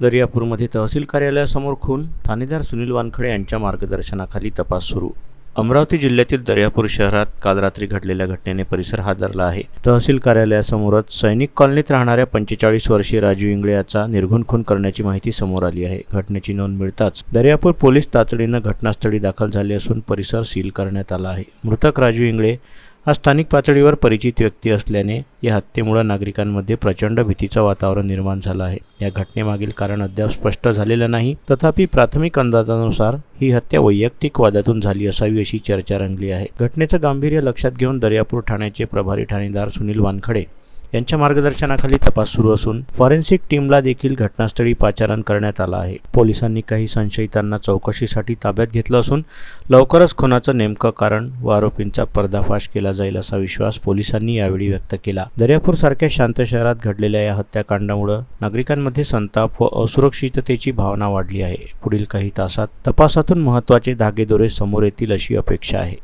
दर्यापूरमध्ये तहसील कार्यालयासमोर खून ठाणेदार सुनील वानखडे यांच्या मार्गदर्शनाखाली तपास सुरू. अमरावती जिल्ह्यातील दर्यापूर शहरात काल रात्री घडलेल्या घटनेने परिसर हादरला आहे. तहसील कार्यालयासमोरच सैनिक कॉलनीत राहणाऱ्या पंचेचाळीस वर्षीय राजू इंगळे याचा निर्घुण खून करण्याची माहिती समोर आली आहे. घटनेची नोंद मिळताच दर्यापूर पोलीस तातडीनं घटनास्थळी दाखल झाले असून परिसर सील करण्यात आला आहे. मृतक राजू इंगळे हा स्थानिक पातळीवर परिचित व्यक्ती असल्याने या हत्येमुळे नागरिकांमध्ये प्रचंड भीतीचं वातावरण निर्माण झालं आहे. या घटनेमागील कारण अद्याप स्पष्ट झालेलं नाही. तथापि प्राथमिक अंदाजानुसार ही हत्या वैयक्तिक वादातून झाली असावी अशी चर्चा रंगली आहे. घटनेचं गांभीर्य लक्षात घेऊन दर्यापूर ठाण्याचे प्रभारी ठाणेदार सुनील वानखडे यांच्या मार्गदर्शनाखाली तपास सुरू असून फॉरेन्सिक टीमला देखील घटनास्थळी पाचारण करण्यात आलं आहे. पोलिसांनी काही संशयितांना चौकशीसाठी ताब्यात घेतलं असून लवकरच खुनाचं नेमकं कारण व आरोपींचा पर्दाफाश केला जाईल असा विश्वास पोलिसांनी यावेळी व्यक्त केला. दर्यापूर सारख्या शांत शहरात घडलेल्या या हत्याकांडामुळे नागरिकांमध्ये संताप व असुरक्षिततेची भावना वाढली आहे. पुढील काही तासात तपासातून महत्त्वाचे धागेदोरे समोर येतील अशी अपेक्षा आहे.